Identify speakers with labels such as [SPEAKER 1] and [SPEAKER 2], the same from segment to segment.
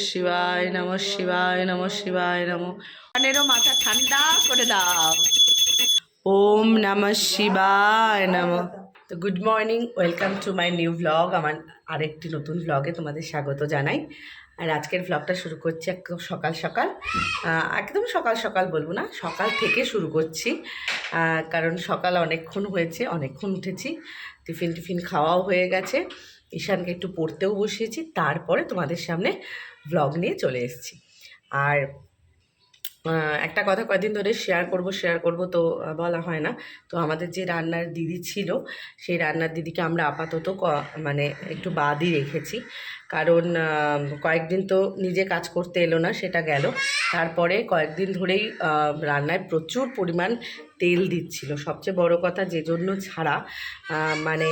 [SPEAKER 1] শিবায় নম শিবায় নম শিবায় নম। কানেরও মাথা ঠান্ডা করে দাও। ওম নম শিবায় নম। তো good morning, welcome to my new vlog আমার আরেকটি নতুন ভ্লগে তোমাদের স্বাগত জানাই। আর আজকের ভ্লগটা শুরু করছি একদম সকাল সকাল। একদম সকাল সকাল বলব না, সকাল থেকে শুরু করছি। কারণ সকাল অনেকক্ষণ হয়েছে, অনেকক্ষণ উঠেছি। টিফিন টিফিন খাওয়াও হয়ে গেছে। ঈশানকে একটু পড়তেও বসিয়েছি। তারপরে তোমাদের সামনে ভ্লগ নিয়ে চলে এসেছি। আর একটা কথা কয়েকদিন ধরে শেয়ার করব শেয়ার করব তো বলা হয় না। তো আমাদের যে রান্নার দিদি ছিল, সেই রান্নার দিদিকে আমরা আপাতত মানে একটু বাদই রেখেছি। কারণ কয়েকদিন তো নিজে কাজ করতে এলো না, সেটা গেল। তারপরে কয়েকদিন ধরেই রান্নায় প্রচুর পরিমাণ তেল দিচ্ছিল। সবচেয়ে বড় কথা যে জন্য ছাড়া মানে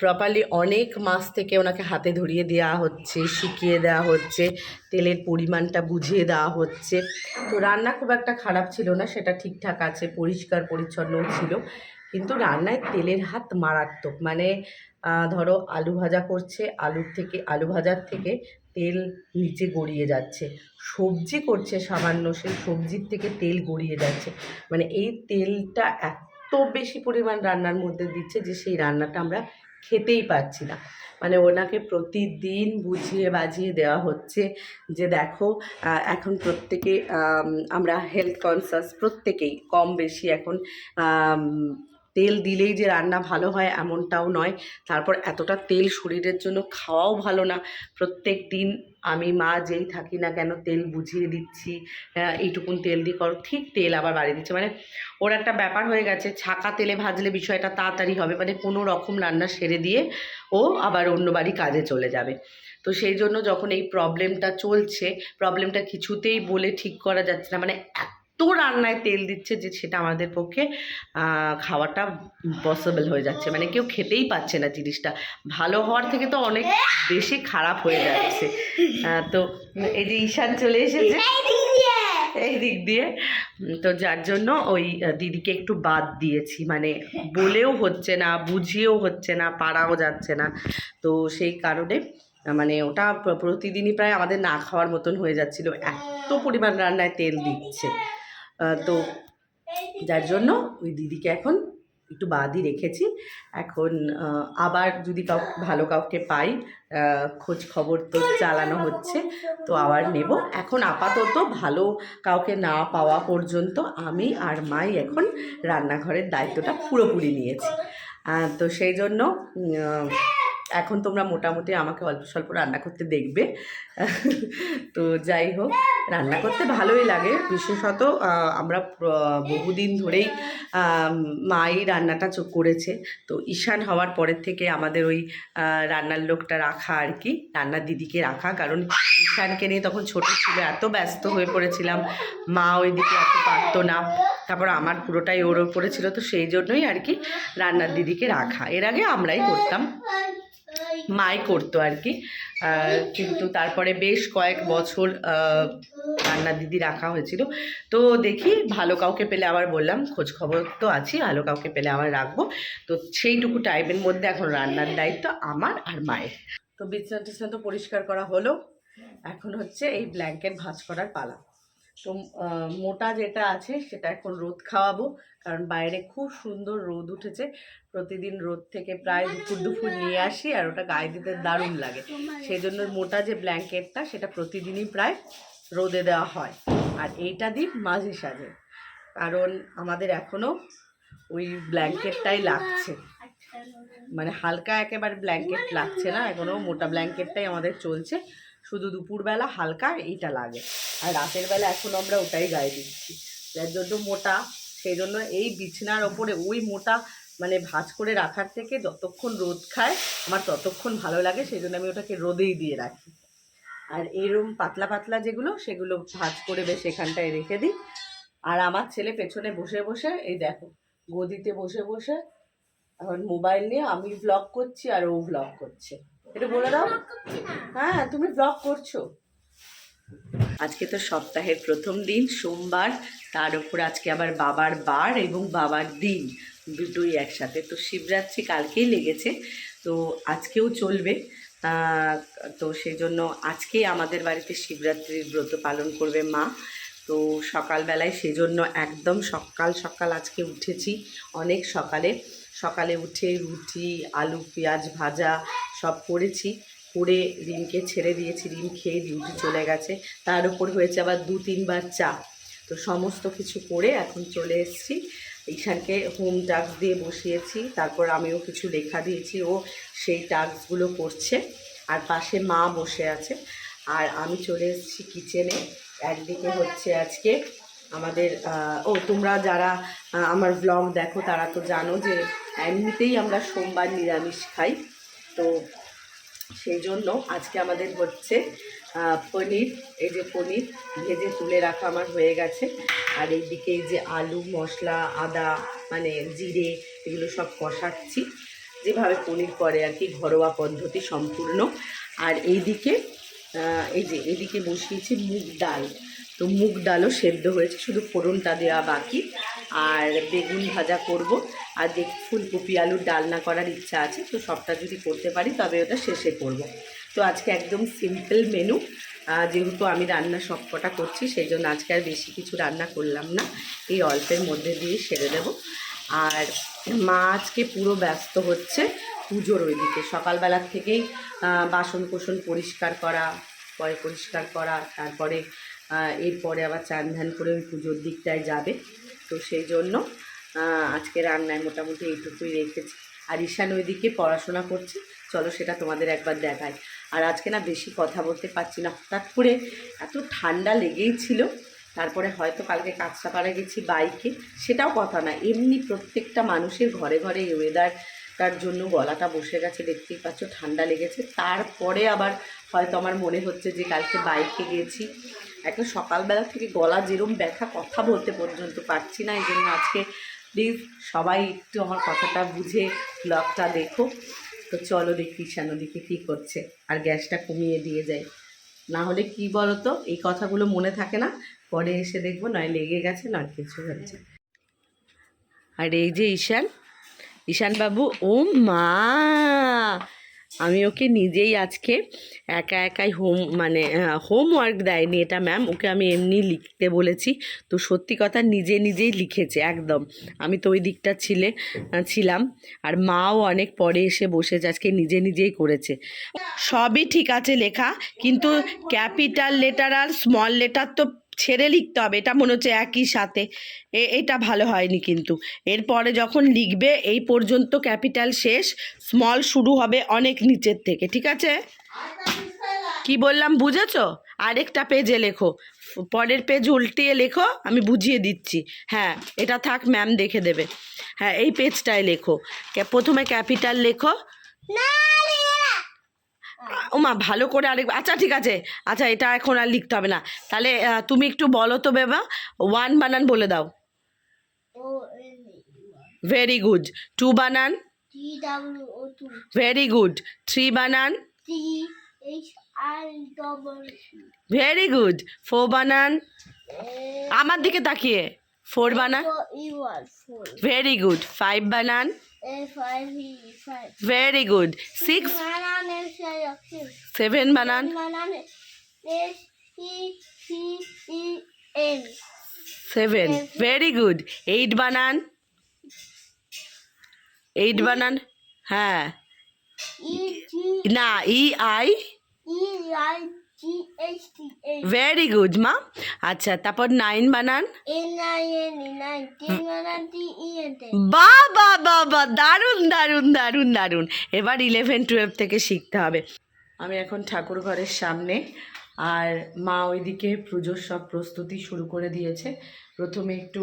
[SPEAKER 1] প্রপারলি অনেক মাস থেকে ওনাকে হাতে ধরিয়ে দেওয়া হচ্ছে, শিখিয়ে দেওয়া হচ্ছে, তেলের পরিমাণটা বুঝিয়ে দেওয়া হচ্ছে। তো রান্না খুব একটা খারাপ ছিল না, সেটা ঠিকঠাক আছে, পরিষ্কার পরিচ্ছন্নও ছিল। কিন্তু রান্নায় তেলের হাত মারাত্মক মানে ধরো আলু ভাজা করছে, আলুর থেকে, আলু ভাজার থেকে তেল নিচে গড়িয়ে যাচ্ছে। সবজি করছে সামান্য সেই সবজির থেকে তেল গড়িয়ে যাচ্ছে। মানে এই তেলটা এত বেশি পরিমাণ রান্নার মধ্যে দিচ্ছে যে সেই রান্নাটা আমরা খেতেই পাচ্ছি না। মানে ওনাকে প্রতিদিন বুঝিয়ে বাজিয়ে দেওয়া হচ্ছে যে দেখো এখন প্রত্যেকে আমরা হেলথ কনসাস প্রত্যেকেই কম বেশি এখন তেল দিলেই যে রান্না ভালো হয় এমনটাও নয়। তারপর এতটা তেল শরীরের জন্য খাওয়াও ভালো না। প্রত্যেক দিন আমি মা যেই থাকি না কেন তেল বুঝিয়ে দিচ্ছি হ্যাঁ, এইটুকুন তেল দিয়ে করো ঠিক তেল আবার বাড়িয়ে দিচ্ছে। মানে ওর একটা ব্যাপার হয়ে গেছে ছাকা তেলে ভাজলে বিষয়টা তাড়াতাড়ি হবে মানে কোনো রকম রান্না সেরে দিয়ে ও আবার অন্য বাড়ি কাজে চলে যাবে। তো সেই জন্য যখন এই প্রবলেমটা চলছে প্রবলেমটা কিছুতেই বলে ঠিক করা যাচ্ছে না মানে রান্নায় তেল দিচ্ছে যে সেটা আমাদের পক্ষে খাওয়াটা পসিবল হয়ে যাচ্ছে। মানে কেউ খেতেই পাচ্ছে না জিনিসটা। ভালো হওয়ার থেকে তো অনেক বেশি খারাপ হয়ে যাচ্ছে। তো এই যে ঈশান চলে এসেছে। এই দিক দিয়ে। তো যার জন্য ওই দিদিকে একটু বাদ দিয়েছি। মানে বলেও হচ্ছে না বুঝিয়েও হচ্ছে না পারাও যাচ্ছে না। তো সেই কারণে মানে ওটা প্রতিদিনই প্রায় আমাদের না খাওয়ার মতন হয়ে যাচ্ছিল। এত পরিমাণ রান্নায় তেল দিচ্ছে। তো যার জন্য ওই দিদিকে এখন একটু বাদই রেখেছি। এখন আবার যদি কাউ, ভালো কাউকে পাই খোঁজ খবর তো চালানো হচ্ছে, তো আবার নেব। এখন আপাতত ভালো কাউকে না পাওয়া পর্যন্ত আমি আর মাই এখন রান্নাঘরের দায়িত্বটা পুরোপুরি নিয়েছি। তো সেই জন্য এখন তোমরা মোটামুটি আমাকে অল্প স্বল্প রান্না করতে দেখবে। তো যাই হোক, রান্না করতে ভালোই লাগে। বিশেষত আমরা বহুদিন ধরেই মাই রান্নাটা চো- করেছে। তো ঈশান হওয়ার পরের থেকে আমাদের ওই রান্নার লোকটা রাখা আর কি, রান্নার দিদিকে রাখা। কারণ ঈশানকে নিয়ে তখন ছোট ছিল, এত ব্যস্ত হয়ে পড়েছিলাম। মা ওই দিকে এত পারতো না। তারপর আমার পুরোটাই ওর ওপরে ছিল। তো সেই জন্যই আর কি, রান্নার দিদিকে রাখা। এর আগে আমরাই করতাম। মাই করতো আর কি। কিন্তু তারপরে বেশ কয়েক বছর রান্না দিদি রাখা হয়েছিল। তো দেখি ভালো কাউকে পেলে আবার বললাম, খোঁজ খবর তো আছি, ভালো কাউকে পেলে আবার রাখব। তো সেইটুকু টাইমের মধ্যে এখন রান্নার দায়িত্ব আমার আর মায়ের। তো বিছনা টিছনা তো পরিষ্কার করা হলো। এখন হচ্ছে এই ব্ল্যাঙ্কেট ভাঁজ করার পালা। তো মোটা যেটা আছে সেটা এখন রোদ খাওয়াবো কারণ বাইরে খুব সুন্দর রোদ উঠেছে। প্রতিদিন রোদ থেকে প্রায় দুপুর দুপুর নিয়ে আসি আর ওটা গায়ে দিতে দারুণ লাগে। সেই জন্য মোটা যে ব্ল্যাঙ্কেটটা সেটা প্রতিদিনই প্রায় রোদে দেওয়া হয়। আর এইটা দিই মাঝে সাঝে কারণ আমাদের এখনও ওই ব্ল্যাঙ্কেটটাই লাগছে। মানে হালকা একেবারে ব্ল্যাঙ্কেট লাগছে না এখনও মোটা ব্ল্যাঙ্কেটটাই আমাদের চলছে। শুধু দুপুরবেলা হালকা এইটা লাগে। আর রাতের বেলা এখন আমরা ওটাই গায়ে দিচ্ছি। যার জন্য মোটা, সেই জন্য এই বিছনার ওপরে ওই মোটা মানে ভাঁজ করে রাখার থেকে যতক্ষণ রোদ খায়, আমার ততক্ষণ ভালো লাগে, সেই জন্য আমি ওটাকে রোদেই দিয়ে রাখি। আর এরম পাতলা পাতলা যেগুলো, সেগুলো ভাঁজ করে বেশ এখানটায় রেখে দিই। আর আমার ছেলে পেছনে বসে বসে, এই দেখো, গদিতে বসে বসে, এখন মোবাইল নিয়ে আমি ব্লগ করছি আর ও ব্লগ করছে। এটা বলে দাও। হ্যাঁ তুমি ব্লগ করছ। আজকে তো সপ্তাহের প্রথম দিন সোমবার। তার উপর আজকে আবার বাবার বার এবং বাবার দিন। দুটোই একসাথে। তো শিবরাত্রি কালকেই লেগেছে। তো আজকেও চলবে। তো সেই জন্য আজকে আমাদের বাড়িতে শিবরাত্রির ব্রত পালন করবে মা। তো সকালবেলায় সেই জন্য একদম সকাল সকাল আজকে উঠেছি। অনেক সকালে। সকালে উঠে রুটি, আলু, পেঁয়াজ ভাজা সব করেছি। করে রিমকে ছেড়ে দিয়েছি। রিম খেয়ে ডিউটি চলে গেছে। তার উপর হয়েছে আবার দু, তিনবার চা। তো সমস্ত কিছু করে এখন চলে এসেছি। ঈশানকে হোম টাস্ক দিয়ে বসিয়েছি। তারপর আমিও কিছু লেখা দিয়েছি। ও সেই টাস্কগুলো করছে। আর পাশে মা বসে আছে। আর আমি চলে এসেছি কিচেনে একদিকে হচ্ছে আজকে আমাদের ও, তোমরা যারা আমার ব্লগ দেখো, তারা তো জানো যে এমনিতেই আমরা সোমবার নিরামিষ খাই। তো সেই জন্য আজকে আমাদের হচ্ছে পনির, এই যে পনির ভেজে তুলে রাখা আমার হয়ে গেছে। আর এইদিকে এই যে আলু, মশলা, আদা মানে জিরে, এগুলো সব কষাচ্ছি। যেভাবে পনির করে আর কি, ঘরোয়া পদ্ধতি সম্পূর্ণ। আর এইদিকে এই যে, এদিকে বসিয়েছি মুগ ডাল। তো মুগ ডালও সেদ্ধ হয়েছে, শুধু ফোড়নটা দেওয়া বাকি। আর বেগুন ভাজা করব। আর দেখ, ফুলকপি আলুর ডালনা করার ইচ্ছা আছে, তো সবটা যদি করতে পারি, তবে ওটা শেষে করব। তো আজকে একদম সিম্পল মেনু যেহেতু আমি রান্না সব কটা করছি সেই জন্য আজকে আর বেশি কিছু রান্না করলাম না। এই অল্পের মধ্যে দিয়ে সেরে দেব। আর মা আজকে পুরো ব্যস্ত হচ্ছে পুজোর ওইদিকে। সকালবেলার থেকেই বাসন কোসন পরিষ্কার করা পরে পরিষ্কার করা, তারপরে এরপরে আবার চান ধান করে ওই পুজোর দিকটায় যাবে। তো সেই জন্য আজকে রান্নায় মোটামুটি এইটুকুই রেখেছি। আর ঈশান ওইদিকে পড়াশোনা করছে। চলো সেটা তোমাদের একবার দেখাই। আর আজকে না বেশি কথা বলতে পারছি না। হঠাৎ করে এত ঠান্ডা লেগেই ছিল। তারপরে হয়তো কালকে কাঁচরাপাড়া গেছি বাইকে। সেটাও কথা না। এমনি প্রত্যেকটা মানুষের ঘরে ঘরে এই ওয়েদারটার জন্য গলাটা বসে গেছে, দেখতেই পাচ্ছ, ঠান্ডা লেগেছে। তারপরে আবার হয়তো আমার মনে হচ্ছে যে কালকে বাইকে গেছি। এখন সকালবেলা থেকে গলা যেরম ব্যথা, কথা বলতে পর্যন্ত পারছি না। এই জন্য আজকে প্লিজ সবাই একটু আমার কথাটা বুঝে ব্লগটা দেখো। তো চলো দেখি ওদিকে কী করছে। আর গ্যাসটা কমিয়ে দিয়ে যাই। না হলে কি বলো তো এই কথাগুলো মনে থাকে না। পরে এসে দেখব, নয় লেগে গেছে, নয় কিছু হচ্ছে। আর এই যে ঈশান ঈশান বাবু, ও মা! আমি ওকে নিজেই আজকে একা একাই হোম মানে হোমওয়ার্ক দেয়নি এটা ম্যাম ওকে আমি এমনি লিখতে বলেছি। তো সত্যি কথা নিজে নিজেই লিখেছে, একদম। আমি তো ওই দিকটা ছিলে ছিলাম। আর মাও অনেক পরে এসে বসেছে, আজকে নিজে নিজেই করেছে। সবই ঠিক আছে লেখা, কিন্তু ক্যাপিটাল লেটার আর স্মল লেটার তো ছেড়ে লিখতে হবে, এটা মনে হচ্ছে একই সাথে। এটা ভালো হয়নি কিন্তু। এরপরে যখন লিখবে, এই পর্যন্ত ক্যাপিটাল শেষ, স্মল শুরু হবে অনেক নিচের থেকে, ঠিক আছে? কি বললাম, বুঝেছ? আরেকটা পেজে লেখো। পরের পেজ উল্টিয়ে লেখো, আমি বুঝিয়ে দিচ্ছি। হ্যাঁ এটা থাক ম্যাম দেখে দেবে। হ্যাঁ এই পেজটায় লেখো। প্রথমে ক্যাপিটাল লেখো। ওমা ভালো করে আরেক আচ্ছা ঠিক আছে আচ্ছা এটা এখন আর লিখতে হবে না। তাহলে তুমি একটু বলো তো বেবা ওয়ান বানান বলে দাও। ভেরি গুড টু বানান ভেরি গুড থ্রি বানান ভেরি গুড ফোর বানান আমার দিকে তাকিয়ে। ফোর বানান ভেরি গুড ফাইভ বানান
[SPEAKER 2] E
[SPEAKER 1] very good six seven বানান
[SPEAKER 2] E E
[SPEAKER 1] seven very good eight বানান এইট বানান হ্যাঁ
[SPEAKER 2] E
[SPEAKER 1] না ই আই
[SPEAKER 2] E
[SPEAKER 1] ভেরি গুড মা আচ্ছা তারপর নাইন বানান। বা বা বা বা দারুণ দারুণ দারুণ দারুণ। এবার ইলেভেন টুয়েলভ থেকে শিখতে হবে। আমি এখন ঠাকুর ঘরের সামনে আর মা ওইদিকে পুজোর সব প্রস্তুতি শুরু করে দিয়েছে। প্রথমে একটু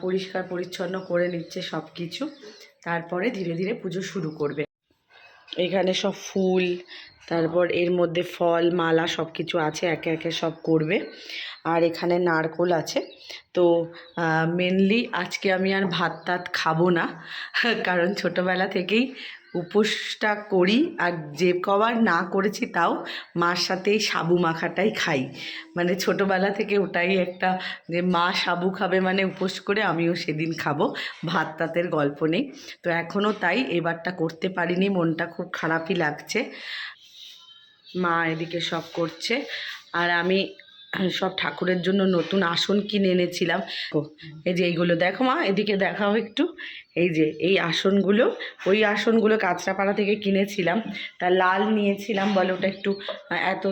[SPEAKER 1] পরিষ্কার পরিচ্ছন্ন করে নিচ্ছে সব কিছু তারপরে ধীরে ধীরে পুজো শুরু করবে। এখানে সব ফুল, তারপর এর মধ্যে ফল, মালা সব কিছু আছে, একে একে সব করবে। আর এখানে নারকোল আছে। তো মেনলি আজকে আমি আর ভাত টাত খাব না, কারণ ছোটোবেলা থেকেই উপোসটা করি আর যে কবার না করেছি তাও মার সাথে সাবু মাখাটাই খাই। মানে ছোটোবেলা থেকে ওটাই একটা যে মা সাবু খাবে মানে উপোস করে আমিও সেদিন খাব। ভাত তাতের গল্প নেই। তো এখনও তাই, এবারটা করতে পারিনি, মনটা খুব খারাপই লাগছে। মা এদিকে সব করছে। আর আমি সব ঠাকুরের জন্য নতুন আসন কিনে এনেছিলাম। এই যে এইগুলো দেখো মা এদিকে দেখাও একটু। এই যে এই আসনগুলো ওই আসনগুলো কাঁচরাপাড়া থেকে কিনেছিলাম। তা লাল নিয়েছিলাম বলে ওটা একটু এত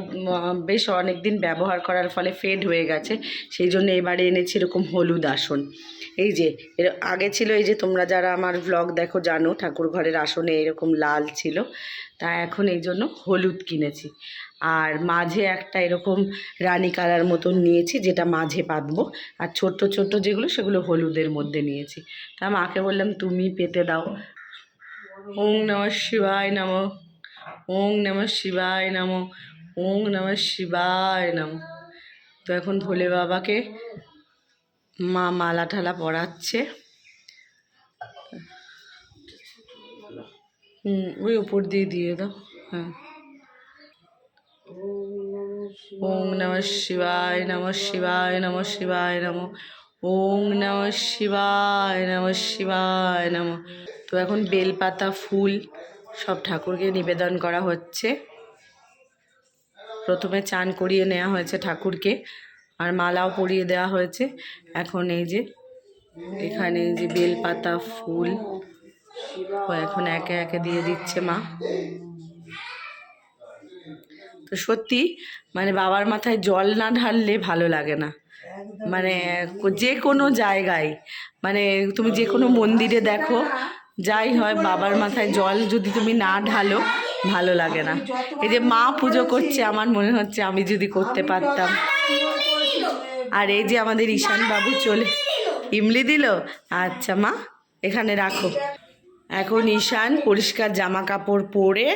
[SPEAKER 1] বেশ অনেক দিন ব্যবহার করার ফলে ফেড হয়ে গেছে। সেই জন্য এবারে এনেছি এরকম হলুদ আসন। এই যে এর আগে ছিল এই যে তোমরা যারা আমার ব্লগ দেখো জানো ঠাকুর ঘরের আসনে এরকম লাল ছিল। তা এখন এই জন্য হলুদ কিনেছি। আর মাঝে একটা এরকম রানী কালার মতন নিয়েছি, যেটা মাঝে পাতবো আর ছোট্ট ছোট্ট যেগুলো, সেগুলো হলুদের মধ্যে নিয়েছি। তা মাকে বললাম, তুমি পেতে দাও। ওং নম শিবায় নম, ওং নম শিবায় নম, ওং নম শিবায় নম। তো এখন ভোলে বাবাকে মা মালা ঠালা পরাচ্ছে। হুম, ওই উপর দিয়ে দিয়ে দাও। হ্যাঁ। ওং নম শিবায় নম শিবায় নম শিবায় নম। ওং নম শিবায় নম শিবায় নম। তো এখন বেলপাতা, ফুল সব ঠাকুরকে নিবেদন করা হচ্ছে। প্রথমে চান করিয়ে নেওয়া হয়েছে ঠাকুরকে, আর মালাও পরিয়ে দেওয়া হয়েছে। এখন এই যে, এখানে এই যে বেলপাতা, ফুল এখন একে একে দিয়ে দিচ্ছে মা। তো সত্যি মানে বাবার মাথায় জল না ঢাললে ভালো লাগে না। মানে যে কোনো জায়গায় মানে তুমি যে কোনো মন্দিরে দেখো যাই হয় বাবার মাথায় জল যদি তুমি না ঢালো ভালো লাগে না। এই যে মা পুজো করছে আমার মনে হচ্ছে আমি যদি করতে পারতাম। আর এই যে আমাদের ঈশান বাবু চলে। ইমলি দিল? আচ্ছা মা এখানে রাখো। এখন ঈশান পরিষ্কার জামা কাপড় পরে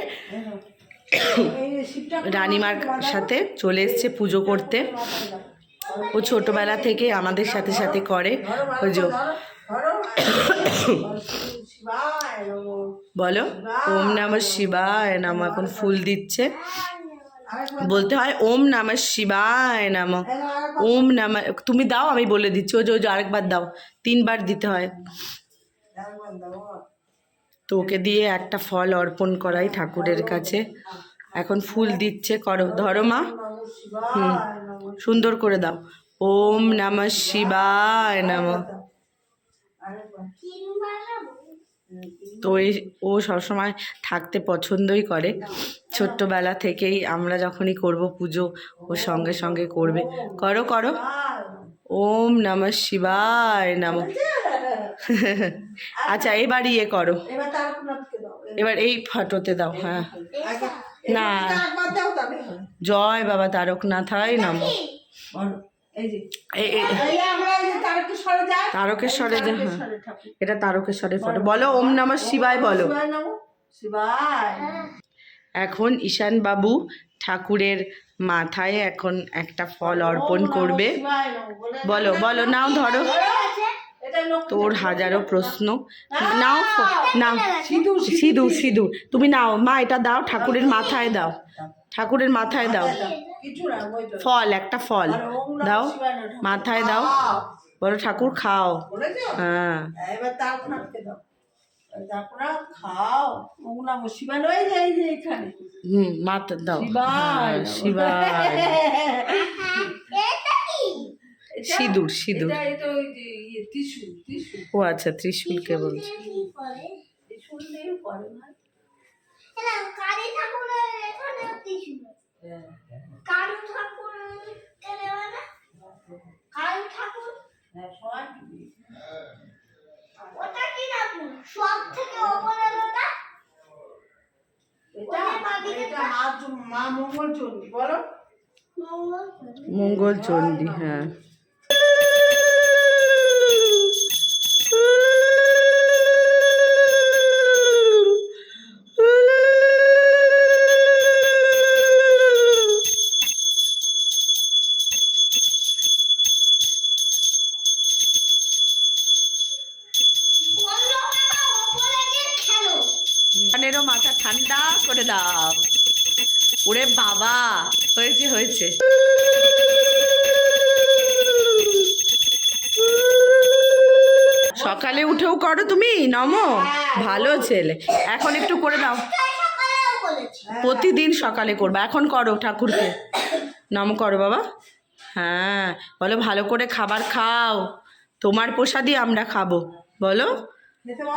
[SPEAKER 1] রানিমার সাথে চলে এসছে পুজো করতে। ও ছোটবেলা থেকে আমাদের সাথে সাথে করে। পুজো বলো, ওম নম শিবায় নাম এখন ফুল দিচ্ছে। বলতে হয় ওম নম শিবায় নাম। ওম নাম, তুমি দাও, আমি বলে দিচ্ছি। ও যে আরেকবার দাও। তিনবার দিতে হয়। তো ওকে দিয়ে একটা ফল অর্পণ করাই ঠাকুরের কাছে। এখন ফুল দিচ্ছে, করো, ধরো মা। হুম, সুন্দর করে দাও। ওম নম শিবায় নম। তো এই, ও সবসময় থাকতে পছন্দই করে। ছোট্টবেলা থেকেই আমরা যখনই করব পুজো, ও সঙ্গে সঙ্গে করবে। করো করো। ওম নম শিবায় নম। আচ্ছা এবার ইয়ে করো
[SPEAKER 3] এবার তারকনাথকে দাও
[SPEAKER 1] এবার এই ফটোতে দাও হ্যাঁ না
[SPEAKER 3] একবার দাও তবে
[SPEAKER 1] জয় বাবা তারকনাথ হয় নম
[SPEAKER 3] বলো এই যে
[SPEAKER 1] এ- এ-
[SPEAKER 3] এই আমরা এই যে তারকেশ্বরে
[SPEAKER 1] হ্যাঁ এটা তারকেশ্বরের ফটো বলো ওম নম শিবায় বলো এখন ঈশান বাবু ঠাকুরের মাথায় এখন একটা ফল অর্পণ করবে
[SPEAKER 3] বলে
[SPEAKER 1] বলো নাও ধরো তোর হাজারো প্রশ্ন। নাও নাও। সিঁদুর। সিঁদুর তুমি নাও মা এটা দাও ঠাকুরের মাথায় দাও। ঠাকুরের মাথায় দাও।
[SPEAKER 3] না
[SPEAKER 1] ফল একটা ফল। দাও। মাথায় দাও।
[SPEAKER 3] খাও।
[SPEAKER 1] বলো ঠাকুর খাও। হ্যাঁ। হুম মাথা দাও। হ্যাঁ, শিবায়। সিঁদুর সিঁদুর।
[SPEAKER 3] ইয়ে ত্রিশূল ত্রিশূল।
[SPEAKER 1] ও আচ্ছা বলছি?
[SPEAKER 3] ত্রিশূল হ্যাঁ
[SPEAKER 2] ওটা কি ঠাকুর? সব থেকে ওপরের ওটা?
[SPEAKER 3] এটা এটা মা মা মঙ্গল চণ্ডী বলো।
[SPEAKER 2] মঙ্গল
[SPEAKER 1] মঙ্গল চণ্ডী হ্যাঁ। সকালে উঠেও করো তুমি? নমো। ভালো ছেলে। এখন একটু করে দাও প্রতিদিন সকালে করবা। এখন করো ঠাকুরকে। নম করো বাবা। হ্যাঁ বলো ভালো করে খাবার খাও। তোমার প্রসাদই আমরা খাব। বলো?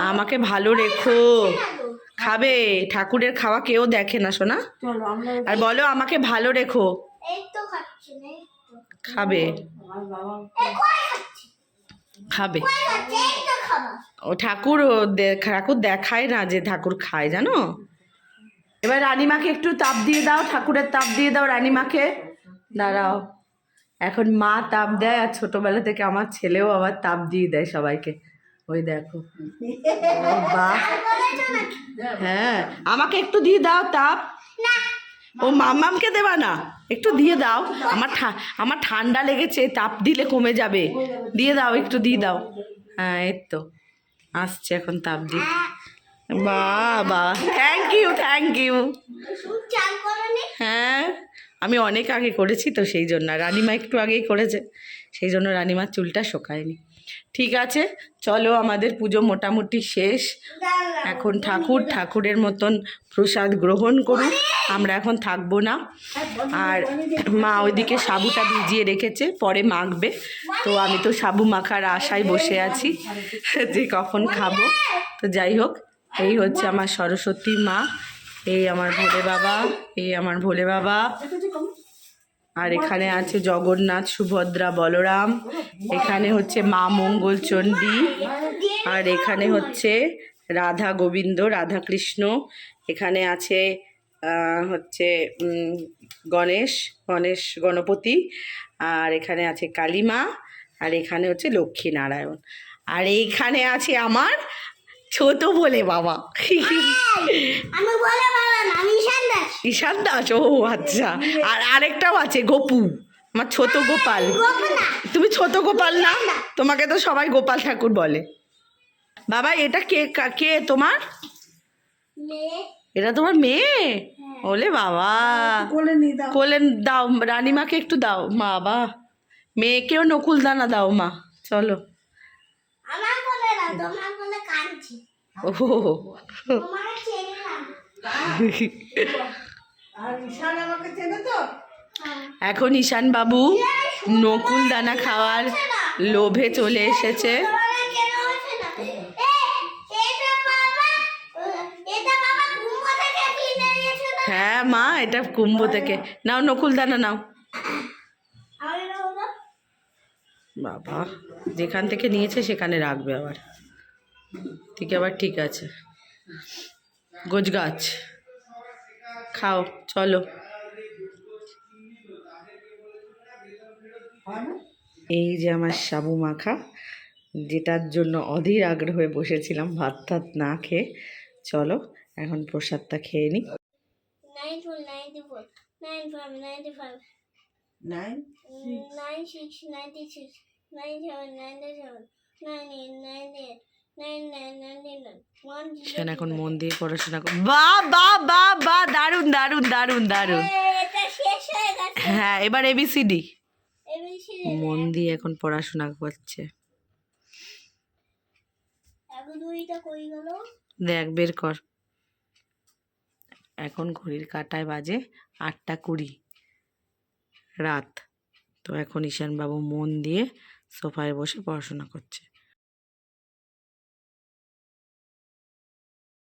[SPEAKER 1] আমাকে ভালো রেখো। খাবে? ঠাকুরের খাওয়া কেউ দেখে না শোনা আর বলো আমাকে ভালো রেখো।
[SPEAKER 2] এই তো খাচ্ছি না এই তো।
[SPEAKER 1] খাবে
[SPEAKER 3] আমার বাবা
[SPEAKER 2] এই কই খাচ্ছি
[SPEAKER 1] খাবে। ও ঠাকুর ঠাকুর দেখায় না যে ঠাকুর খায় জানো? এবার রানীমাকে একটু তাপ দিয়ে দাও ঠাকুরের তাপ দিয়ে দাও রানীমাকে। দাঁড়াও। এখন মা তাপ দেয় আর ছোটবেলা থেকে আমার ছেলেও আবার তাপ দিয়ে দেয় সবাইকে। ওই দেখো। বাহ। হ্যাঁ আমাকে একটু দিয়ে দাও তাপ।
[SPEAKER 2] না
[SPEAKER 1] ও মামামকে দেবা না? একটু দিয়ে দাও। আমার ঠা- আমার ঠান্ডা লেগেছে তাপ দিলে কমে যাবে। দিয়ে দাও একটু দিয়ে দাও। হ্যাঁ এই তো। আসছে এখন তাপ দিয়ে বাহ বাহ থ্যাংক ইউ থ্যাংক ইউ হ্যাঁ আমি অনেক আগে করেছি তো সেই জন্য। রানিমা একটু আগেই করেছে। সেই জন্য রানিমার চুলটা শোকায়নি। ঠিক আছে, চলো আমাদের পুজো মোটামুটি শেষ। এখন ঠাকুর, ঠাকুরের মতন প্রসাদ গ্রহণ করুন, আমরা এখন থাকব না। আর মা ওইদিকে সাবুটা ভিজিয়ে রেখেছে, পরে মাখবে। তো আমি তো সাবু মাখার আশায় বসে আছি, যে কখন খাব। তো যাই হোক, এই হচ্ছে আমার সরস্বতী মা, এই আমার ভোলে বাবা, এই আমার ভোলে বাবা। আর এখানে আছে জগন্নাথ, সুভদ্রা, বলরাম। এখানে হচ্ছে মা মঙ্গল চণ্ডী আর এখানে হচ্ছে রাধা গোবিন্দ, রাধা কৃষ্ণ। এখানে আছে হচ্ছে গণেশ গণেশ গণপতি। আর এখানে আছে কালীমা। আর এখানে হচ্ছে লক্ষ্মী নারায়ণ। আর এইখানে আছে আমার ছোট বলে বাবা
[SPEAKER 2] আমি বলে বাবা না আমি ঈশান দাস।
[SPEAKER 1] ঈশান দাস? ও আচ্ছা। আর আরেকটাও আছে গপু। আমার ছোট গোপাল। তুমি ছোট গোপাল না? তোমাকে তো সবাই গোপাল ঠাকুর বলে। বাবা এটা কে কে তোমার? এটা তোমার মেয়ে? ওলে বাবা।
[SPEAKER 3] কোলে নিয়ে দাও।
[SPEAKER 1] কোলে দাও রানীমাকে একটু দাও। মা বাবা মেয়েকেও নকুল দানা দাও মা। চলো।
[SPEAKER 2] আমার
[SPEAKER 1] ও
[SPEAKER 2] হ্যাঁ।
[SPEAKER 1] এখন ঈশান বাবু নকুল দানা খাওয়ার লোভে চলে এসেছে। হ্যাঁ মা এটা কুম্ভ থেকে। নাও নকুল দানা নাও। বাবা, যেখান থেকে নিয়েছে সেখানে রাখবে আবার। ঠিক আবার ঠিক আছে। গোছ গাছ। খাও, চলো। এই যে আমার সাবু মাখা, যেটার জন্য অধীর আগ্রহে বসেছিলাম ভাত টাত না খেয়ে। চলো, এখন প্রসাদটা খেয়ে নিই।
[SPEAKER 2] Nine nine ninety
[SPEAKER 3] nine
[SPEAKER 2] one
[SPEAKER 1] Sen এখন মন দিয়ে পড়াশোনা কর বা বা বা বা দারুণ দারুণ দারুণ দারুণ।
[SPEAKER 2] এটা শেষ হয়ে
[SPEAKER 1] হ্যাঁ এবার এবিসিডি
[SPEAKER 2] এবিসি
[SPEAKER 1] মন দিয়ে এখন পড়াশোনা করছে। দেখ বের কর। এখন ঘড়ির কাটায় বাজে আটটা কুড়ি। রাত। তো এখন ঈশানবাবু মন দিয়ে সোফায় বসে পড়াশোনা করছে।